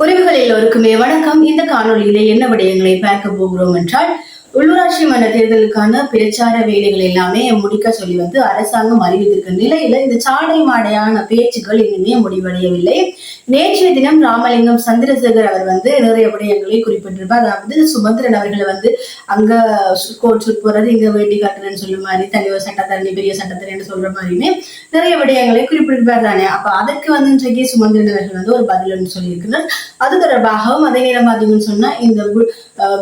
உறவுகள் எல்லோருக்குமே வணக்கம். இந்த காணொளியில என்ன விடயங்களை பார்க்க போகிறோம் என்றால் உள்ளூராட்சி மன்ற தேர்தலுக்கான பிரச்சார வேலைகள் எல்லாமே முடிக்க சொல்லி வந்து அரசாங்கம் அறிவித்திருக்க நிலையில இந்த சாடை மாடையான பேச்சுகள் இன்னுமே முடிவடையவில்லை. நேற்றைய தினம் ராமலிங்கம் சந்திரசேகர் அவர் வந்து நிறைய விடயங்களை குறிப்பிட்டிருப்பார். அதாவது சுமந்திரன் அவர்களை வந்து அங்க கோட் போறது இங்க வேட்டி கட்டுறேன்னு சொல்ற மாதிரி தலைவர் சட்டத்தரணி பெரிய சட்டத்தரணி சொல்ற மாதிரியுமே நிறைய விடயங்களை குறிப்பிட்டிருப்பார் தானே. அப்ப அதற்கு வந்து இன்றைக்கு சுமந்திரன் அவர்கள் வந்து ஒரு பதில் ஒன்று சொல்லியிருக்கிறார். அது தொடர்பாகவும் அதே நேரம் பார்த்தீங்கன்னு சொன்னா இந்த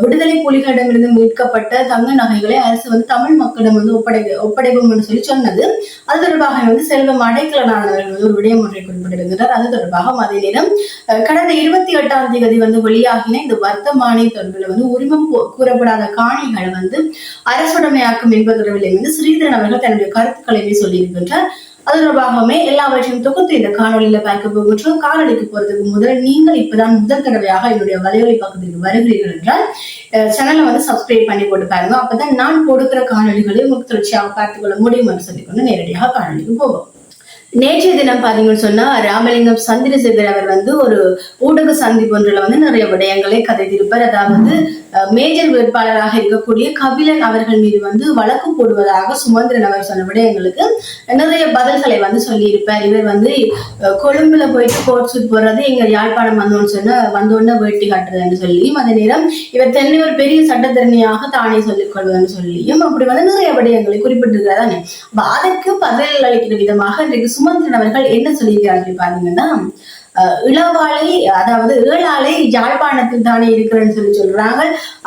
விடுதலை புலிகளிடமிருந்து விற்கப்பட்ட தங்க நகைகளை அரசு வந்து தமிழ் மக்களிடம் வந்து ஒப்படை ஒப்படைப்போம் என்று சொல்லி சொன்னது. அது தொடர்பாக வந்து செல்வம் அடைக்கலனானவர்கள் வந்து ஒரு விடயம் ஒன்றை குறிப்பிட்டிருக்கிறார். அது தொடர்பாக அதே நேரம் கடந்த இருபத்தி எட்டாம் தேதி வந்து வெளியாகின இந்த வர்த்தமானி தொடர்பில் வந்து உரிமம் கூறப்படாத காணிகளை வந்து அரசுடைமையாக்கும் என்பது தொடர்பில் வந்து ஸ்ரீதரன் அவர்கள் தன்னுடைய கருத்துக்களையுமே சொல்லியிருக்கின்றார். அது தொடர்பாகவே எல்லாவற்றையும் தொகுத்து இந்த காணொலியில பார்க்க மற்றும் காணொலிக்கு போறதுக்கு முதல் நீங்கள் இப்பதான் முதல் தடவையாக என்னுடைய வலையொலி பக்கத்திற்கு வருகிறீர்கள் என்றால் சேனலை வந்து சப்ஸ்கிரைப் பண்ணி போட்டு பாருங்க. அப்பதான் நான் கொடுக்கிற காணொலிகளை உங்களுக்கு தொடர்ச்சியாக பார்த்துக்கொள்ள முடியும் என்று சொல்லிக்கொண்டு நேரடியாக காணொலிக்கு போவோம். நேற்றைய தினம் பாத்தீங்கன்னு சொன்னா ராமலிங்கம் சந்திரசேகர் அவர் வந்து ஒரு ஊடக சந்திப்பு ஒன்றில் வந்து நிறைய விடயங்களை கதைத்திருப்பார். அதாவது மேஜர் வேட்பாளராக இருக்கக்கூடிய கபிலன் அவர்கள் மீது வந்து வழக்கு போடுவதாக சுமந்திரன் அவர் சொன்ன விடயங்களுக்கு நிறைய பதில்களை வந்து சொல்லியிருப்பார். இவர் வந்து கொழும்புல போயிட்டு கோட் சூட் போடுறது எங்க யாழ்ப்பாணம் வந்தோன்னு சொன்ன வந்தோன்னு வேட்டி காட்டுறதுன்னு சொல்லியும் அதே நேரம் இவர் தென்னை ஒரு பெரிய சட்டத்திறமையாக தானே சொல்லிக் கொள்வதுன்னு சொல்லியும் அப்படி வந்து நிறைய விடயங்களை குறிப்பிட்டிருக்கிறார். தானே அதற்கு பதில் அளிக்கிற விதமாக இன்றைக்கு சுமந்திரன் அவர்கள் என்ன சொல்லியிருக்கிறார்கள் பாத்தீங்கன்னா இளவாலை அதாவது ஏழாலை யாழ்ப்பாணத்தில் தானே இருக்கிறேன்னு சொல்லி சொல்றாங்க.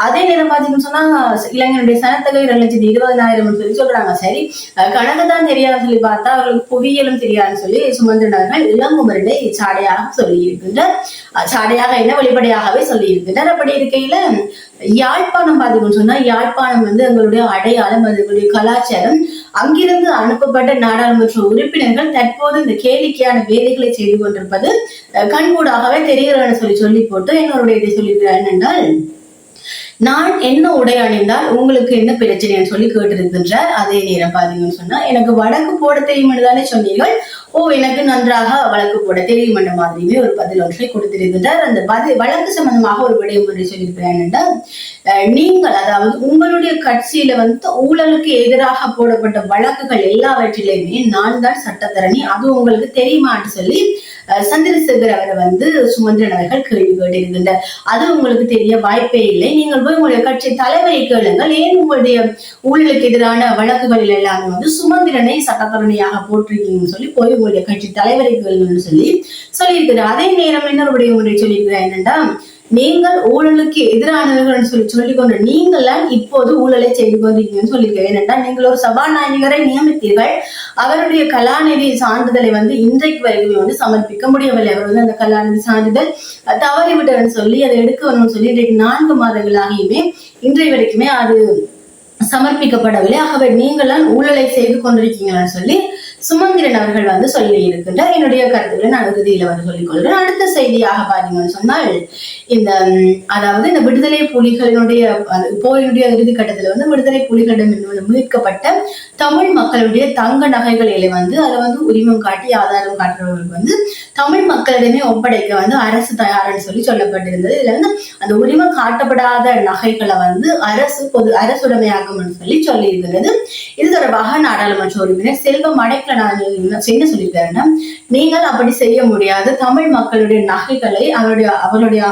அதே நேரம் பாத்தீங்கன்னு சொன்னா இளைஞனுடைய சனத்தொகை ரெண்டு லட்சத்தி இருபதனாயிரம் சொல்லி சொல்றாங்க. சரி கணக்கு தான் தெரியாதுன்னு சொல்லி பார்த்தா அவர்களுக்கு புவியியலும் தெரியாதுன்னு சொல்லி சுமந்திரன் இளங்குமரடை இளங்குமரனை சாடையாக சொல்லி இருக்கின்ற சாடையாக என்ன வெளிப்படையாகவே சொல்லி இருக்கின்றார் அப்படி இருக்கையில யாழ்ப்பாணம் பாத்தீங்கன்னு சொன்னா யாழ்ப்பாணம் வந்து எங்களுடைய அடையாளம் எங்களுடைய கலாச்சாரம் அங்கிருந்து அனுப்பப்பட்ட நாடாளுமன்ற உறுப்பினர்கள் தற்போது இந்த கேளிக்கையான வேலைகளை செய்து கொண்டிருப்பது அஹ், கண்கூடாகவே தெரிகிறேன்னு சொல்லி சொல்லி போட்டு என்னோட இதை சொல்லியிருக்கிறார் என்னென்றால் நான் என்ன உடை அணிந்தால் உங்களுக்கு என்ன பிரச்சனைன்னு சொல்லி கேட்டிருக்கின்றார். அதே நேரம் பாத்தீங்கன்னு சொன்னா எனக்கு வழக்கு போட தெரியும் தானே சொன்னீர்கள். ஓ எனக்கு நன்றாக வழக்கு போட தெரியும் என்ற மாதிரியுமே ஒரு பதில் ஒன்றை கொடுத்திருக்கின்றார். அந்த பதில் வழக்கு சம்பந்தமாக ஒரு விடயம் ஒன்றை சொல்லியிருக்கிறேன் என்றால் நீங்கள் அதாவது உங்களுடைய கட்சியில வந்து ஊழலுக்கு எதிராக போடப்பட்ட வழக்குகள் எல்லாவற்றிலையுமே நான் தான் சட்டத்தரணி அது உங்களுக்கு தெரியுமான்னு சொல்லி சந்திரசேகர் அவரை வந்து சுமந்திரன் அவர்கள் கேள்வி கேட்டிருக்கின்றார் அது உங்களுக்கு தெரிய வாய்ப்பே இல்லை. நீங்கள் போய் உங்களுடைய கட்சி தலைவரை கேளுங்கள். ஏன் உங்களுடைய ஊழலுக்கு எதிரான வழக்குகளில் எல்லாமே வந்து சுமந்திரனை சட்டத்தரணியாக போட்டிருக்கீங்கன்னு சொல்லி போய் உங்களுடைய கட்சி தலைவரை கேளுங்கன்னு சொல்லி சொல்லியிருக்கிறார். அதே நேரம் என்னருடைய விடயம் ஒன்றை சொல்லியிருக்கிறார் என்னன்னா நீங்கள் ஊழலுக்கு எதிரானவர்கள் சொல்லி சொல்லிக்கொண்டு நீங்களாம் இப்போது ஊழலை செய்து கொண்டிருக்கீங்கன்னு சொல்லியிருக்கேன் ஏனென்றால் நீங்கள் ஒரு சபாநாயகரை நியமித்தீர்கள். அவருடைய கலாநிதி சான்றிதழை வந்து இன்றைக்கு வரைக்குமே வந்து சமர்ப்பிக்க முடியவில்லை. அவர் வந்து அந்த கலாநிதி சான்றிதழ் தவறிவிட்டவன் சொல்லி அதை எடுக்கணும்னு சொல்லி இன்றைக்கு நான்கு மாதங்களாகியுமே இன்றைய வரைக்குமே அது சமர்ப்பிக்கப்படவில்லை. ஆகவே நீங்களாம் ஊழலை செய்து கொண்டிருக்கீங்களான்னு சொல்லி சுமந்திரன் அவர்கள் வந்து சொல்லி இருக்கின்றார் என்னுடைய கருத்துக்களை நான் இறுதியில வந்து சொல்லிக் கொள்கிறேன். அடுத்த செய்தியாக பார்த்தீங்கன்னு சொன்னால் இந்த அதாவது இந்த விடுதலை புலிகளினுடைய போரினுடைய இறுதி கட்டத்துல வந்து விடுதலை புலிகளிடம் மீட்கப்பட்ட தமிழ் மக்களுடைய தங்க நகைகளில வந்து அதை வந்து உரிமம் காட்டி ஆதாரம் காட்டுறவர்களுக்கு வந்து தமிழ் மக்களிடமே ஒப்படைக்க வந்து அரசு தயார்னு சொல்லி சொல்லப்பட்டிருந்தது. இதுல வந்து அந்த உரிமம் காட்டப்படாத நகைகளை வந்து அரசு பொது அரசுடைமையாகும் சொல்லி சொல்லி இருக்கிறது இது தொடர்பாக நாடாளுமன்ற உறுப்பினர் செல்வம் அடைக்கல என்ன சொல்லியிருக்காருன்னா நீங்கள் அப்படி செய்ய முடியாது. தமிழ் மக்களுடைய நகைகளை அவருடைய அவருடைய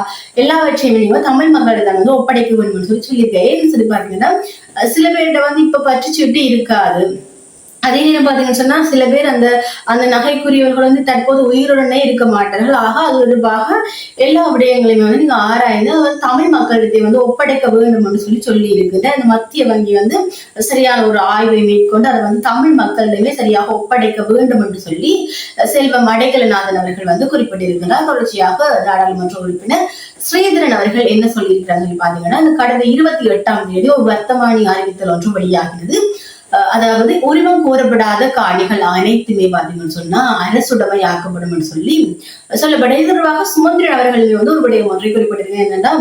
எல்லாவற்றையும் தமிழ் மக்களிடம் வந்து ஒப்படைக்க வேண்டும் சொல்லி சொல்லியிருக்கேன். ஏன்னு சொல்லி பாத்தீங்கன்னா சில பேர்கிட்ட வந்து இப்ப பற்றுச்சுட்டு இருக்காது. அதே நேரம் பாத்தீங்கன்னு சொன்னா சில பேர் அந்த அந்த நகைக்குரியவர்கள் வந்து தற்போது உயிருடனே இருக்க மாட்டார்கள். ஆக அது தொடர்பாக எல்லா விடயங்களையும் வந்து நீங்க ஆராய்ந்து அது வந்து தமிழ் மக்களிடத்தை வந்து ஒப்படைக்க வேண்டும் என்று சொல்லி சொல்லி இருக்குது. அந்த மத்திய வங்கி வந்து சரியான ஒரு ஆய்வை மேற்கொண்டு அதை வந்து தமிழ் மக்களிடமே சரியாக ஒப்படைக்க வேண்டும் என்று சொல்லி செல்வம் அடைக்கலநாதன் அவர்கள் வந்து குறிப்பிட்டிருக்கிறார். தொடர்ச்சியாக நாடாளுமன்ற உறுப்பினர் ஸ்ரீதரன் அவர்கள் என்ன சொல்லியிருக்கிறார் சொல்லி பாத்தீங்கன்னா கடந்த இருபத்தி எட்டாம் தேதி ஒரு வர்த்தமானி அறிவித்தல் ஒன்று வெளியாகிறது. அதாவது உரிமம் கோரப்படாத காணிகள் அனைத்துமே பாத்தீங்கன்னு சொன்னா அரசுடமை ஆக்கப்படும் சொல்லி சொல்லப்பட இது தொடர்பாக சுமந்திரன் அவர்கள் வந்து ஒரு விடயம் ஒன்றை குறிப்பிட்டிருக்கேன் என்னன்னா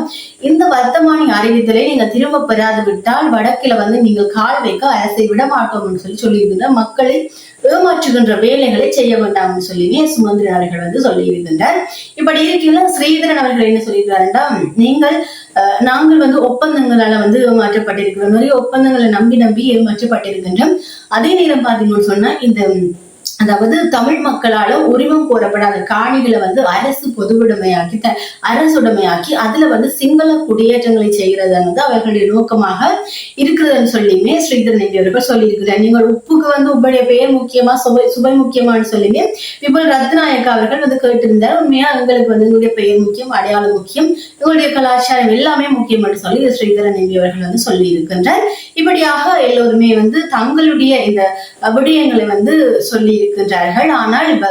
இந்த வர்த்தமானி அறிவித்தலை நீங்க திரும்ப பெறாது விட்டால் வடக்கில வந்து நீங்கள் கால் வைக்க அரசை விட மாட்டோம்னு சொல்லி சொல்லியிருக்கிற மக்களை ஏமாற்றுகின்ற வேலைகளை செய்ய வேண்டாம்னு சொல்லியே சுமந்திரன் அவர்கள் வந்து சொல்லி இருக்கின்றார் இப்படி இருக்கையில ஸ்ரீதரன் அவர்கள் என்ன சொல்லியிருக்கிறாருன்னா நீங்கள் அஹ், நாங்கள் வந்து ஒப்பந்தங்களால வந்து ஏமாற்றப்பட்டிருக்கிறோம். மாதிரி ஒப்பந்தங்களை நம்பி நம்பி ஏமாற்றப்பட்டிருக்கின்றோம். அதே நேரம் பார்த்தீங்கன்னு சொன்னா இந்த அதாவது தமிழ் மக்களால உரிமம் கோரப்படாத காணிகளை வந்து அரசு பொதுவுடைமையாக்கி த- அரசுடைமையாக்கி அதுல வந்து சிங்கள குடியேற்றங்களை செய்கிறது வந்து அவர்களுடைய நோக்கமாக இருக்கிறதுன்னு சொல்லியுமே ஸ்ரீதர் நம்பி அவர்கள் சொல்லியிருக்கிறார். நீங்கள் உப்புக்கு வந்து உங்களுடைய பெயர் முக்கியமா சுவை சுவை முக்கியமானு சொல்லியுமே விபுல் ரத்நாயக்கா அவர்கள் வந்து கேட்டிருந்தார். உண்மையா எங்களுக்கு வந்து எங்களுடைய பெயர் முக்கியம் அடையாளம் முக்கியம் எங்களுடைய கலாச்சாரம் எல்லாமே முக்கியம்னு சொல்லி ஸ்ரீதர நம்பி அவர்கள் வந்து சொல்லி இருக்கின்றார் இப்படியாக எல்லோருமே வந்து தங்களுடைய இந்த விடயங்களை வந்து சொல்லி இருக்கின்றார்கள். ஆனால் இப்ப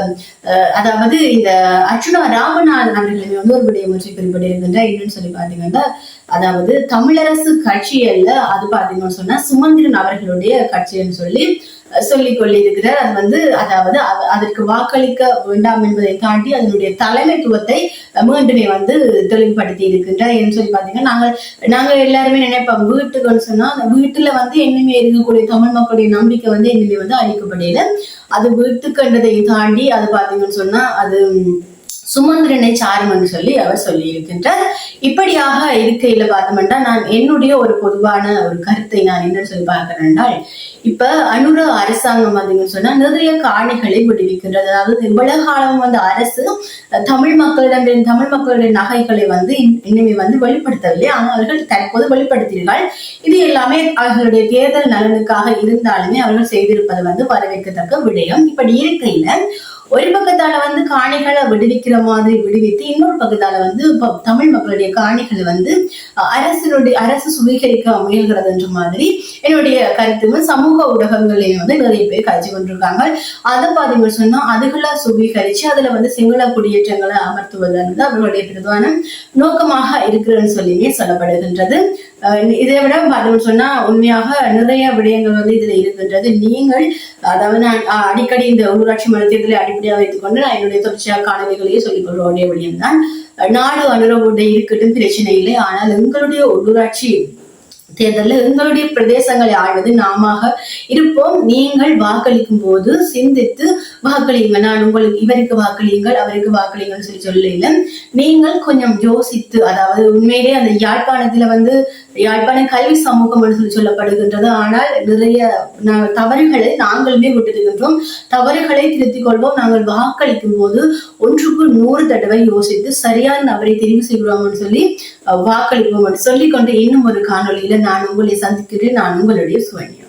அஹ், அதாவது இந்த அர்ச்சுனா ராமநாதன் அவர்களுமே வந்து ஒரு விடயம் ஒன்றை குறிப்பிட்டிருக்கின்றார் என்னன்னு சொல்லி பாத்தீங்கன்னா அதாவது தமிழரசு கட்சி அல்ல அது பாத்தீங்கன்னு சொன்னா சுமந்திரன் அவர்களுடைய கட்சின்னு சொல்லி சொல்லிக் கொள்ளியிருக்கிறார் அது வந்து அதாவது அதற்கு வாக்களிக்க வேண்டாம் என்பதை தாண்டி அதனுடைய தலைமைத்துவத்தை மீண்டுமே வந்து தெளிவுபடுத்தி இருக்கின்றார் என்று சொல்லி பாத்தீங்கன்னா நாங்கள் நாங்க எல்லாருமே நினைப்போம். வீட்டுக்குன்னு சொன்னா அந்த வீட்டுல வந்து என்னமே இருக்கக்கூடிய தமிழ் மக்களுடைய நம்பிக்கை வந்து என்னமே வந்து அழிக்கப்படையில அது வீட்டுக்கண்டதை தாண்டி அது பாத்தீங்கன்னு சொன்னா அது சுமந்திரனை சாரும்னு சொல்லி அவர் சொல்லி இருக்கின்றார் இப்படியாக இருக்கையில பார்த்தோம்னா நான் என்னுடைய ஒரு பொதுவான ஒரு கருத்தை நான் என்ன சொல்லி பார்க்கிறேன் என்றால் இப்ப அனுர அரசாங்கம் பார்த்தீங்கன்னு சொன்னா நிறைய காணிகளை விடுவிக்கின்றது. அதாவது இவ்வளவு காலம் வந்து அரசு தமிழ் மக்களிடம் தமிழ் மக்களுடைய நகைகளை வந்து இனிமே வந்து வெளிப்படுத்தவில்லை. ஆனால் அவர்கள் தற்போது வெளிப்படுத்தினார்கள் இது எல்லாமே அவர்களுடைய தேர்தல் நலனுக்காக இருந்தாலுமே அவர்கள் செய்திருப்பது வந்து வரவேற்கத்தக்க விடயம். இப்படி இருக்கையில ஒரு பக்கத்தால வந்து காணிகளை விடுவிக்கிற மாதிரி விடுவித்து இன்னொரு பக்கத்தால வந்து தமிழ் மக்களுடைய காணிகளை வந்து அரசினுடைய அரசு சுவீகரிக்க முயல்கிறது என்ற மாதிரி என்னுடைய கருத்து சமூக ஊடகங்களையும் வந்து நிறைய பேர் கழிச்சு கொண்டிருக்காங்க. அதை பாத்தீங்கன்னு சொன்னா அதுகளை சுவீகரிச்சு அதுல வந்து சிங்கள குடியேற்றங்களை அமர்த்துவது அவர்களுடைய பிரதான நோக்கமாக இருக்கிறதுன்னு சொல்லியே சொல்லப்படுகின்றது. இதை விட பார்த்தோம்னு சொன்னா உண்மையாக நிறைய விடயங்கள் வந்து இதுல இருக்கின்றது. நீங்கள் அதாவது நான் அஹ், அடிக்கடி இந்த ஊராட்சி மன்ற தேர்தலை அடிப்படையாக வைத்துக்கொண்டு நான் என்னுடைய தொடர்ச்சியாக காணொலிகளையே சொல்லிக் கொள்ள வேண்டிய விடயம்தான். நாடு அனுரவோட இருக்கட்டும் பிரச்சனை இல்லை. ஆனால் எங்களுடைய உள்ளூராட்சி தேர்தலில் எங்களுடைய பிரதேசங்களை ஆழ்வது நாமாக இருப்போம். நீங்கள் வாக்களிக்கும் போது சிந்தித்து வாக்களியுங்க நான் உங்களுக்கு இவருக்கு வாக்களியுங்கள் அவருக்கு வாக்களியுங்கள் சொல்லி சொல்லல நீங்கள் கொஞ்சம் யோசித்து அதாவது உண்மையிலே அந்த யாழ்ப்பாணத்துல வந்து யாழ்ப்பாண கல்வி சமூகம் என்று சொல்லி சொல்லப்படுகின்றது. ஆனால் நிறைய நா- தவறுகளை நாங்களுமே விட்டிருக்கின்றோம். தவறுகளை திருத்திக் கொள்வோம். நாங்கள் வாக்களிக்கும் போது ஒன்றுக்கு நூறு தடவை யோசித்து சரியான நபரை தெரிவு செய்கிறோம்னு சொல்லி வாக்களிப்போம் என்று சொல்லிக்கொண்டு இன்னும் ஒரு காணொலியில நான் உங்களை சந்திக்கிறேன். நான் உங்களுடைய சுவன்யா.